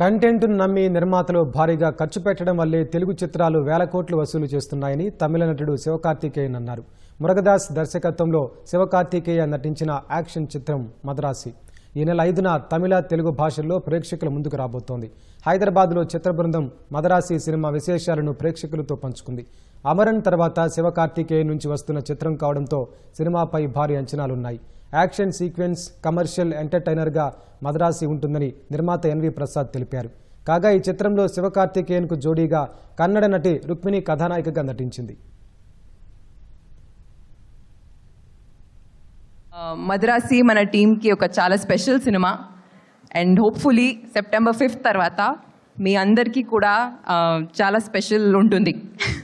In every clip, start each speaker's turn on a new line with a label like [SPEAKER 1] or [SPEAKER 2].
[SPEAKER 1] కంటెంట్ను నమ్మి నిర్మాతలు భారీగా ఖర్చు పెట్టడం వల్లే తెలుగు చిత్రాలు వేల కోట్లు వసూలు చేస్తున్నాయని తమిళ నటుడు శివకార్తికేయన్ అన్నారు. మురగదాస్ దర్శకత్వంలో శివకార్తికేయ నటించిన యాక్షన్ చిత్రం మద్రాసి. ఈ నెల ఐదున తమిళ తెలుగు భాషల్లో ప్రేక్షకుల ముందుకు రాబోతోంది. హైదరాబాద్లో చిత్ర బృందం మదరాసి సినిమా విశేషాలను ప్రేక్షకులతో పంచుకుంది. అమరన్ తర్వాత శివకార్తికేయన్ నుంచి వస్తున్న చిత్రం కావడంతో సినిమాపై భారీ అంచనాలున్నాయి. యాక్షన్ సీక్వెన్స్ కమర్షియల్ ఎంటర్టైనర్గా మదరాసి ఉంటుందని నిర్మాత ఎన్వి ప్రసాద్ తెలిపారు. కాగా ఈ చిత్రంలో శివకార్తికేయన్కు జోడీగా కన్నడ నటి రుక్మిణి కథానాయికగా నటించింది.
[SPEAKER 2] మద్రాసి మన టీంకి ఒక చాలా special cinema. And hopefully September fifth తర్వాత మీ అందరికీ కూడా చాలా స్పెషల్ ఉంటుంది.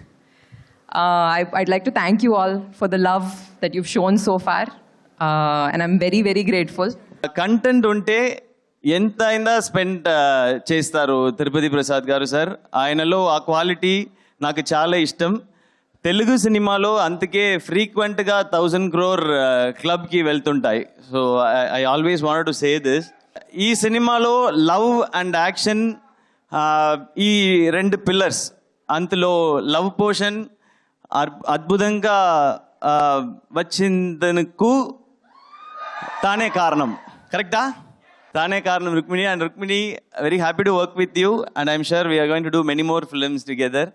[SPEAKER 2] I like to thank you all for the love that you've shown so far and I'm very very grateful
[SPEAKER 3] content ఉంటే ఎంత అయినా స్పెండ్ చేస్తారు తిరుపతి ప్రసాద్ గారు సార్ ఆయనలో ఆ క్వాలిటీ నాకు చాలా ఇష్టం. తెలుగు సినిమాలో అందుకే ఫ్రీక్వెంట్గా థౌజండ్ క్రోర్ క్లబ్కి వెళ్తుంటాయి. So I always want to say this ఈ సినిమాలో లవ్ అండ్ యాక్షన్ uh, ఈ రెండు పిల్లర్స్ అంతలో లవ్ పోషన్ అద్భుతంగా ఆ, వచ్చిందనుకు తానే కారణం. కరెక్టా తానే కారణం Rukmini. And Rukmini very happy to work with you and I'm sure we're going to do many more films together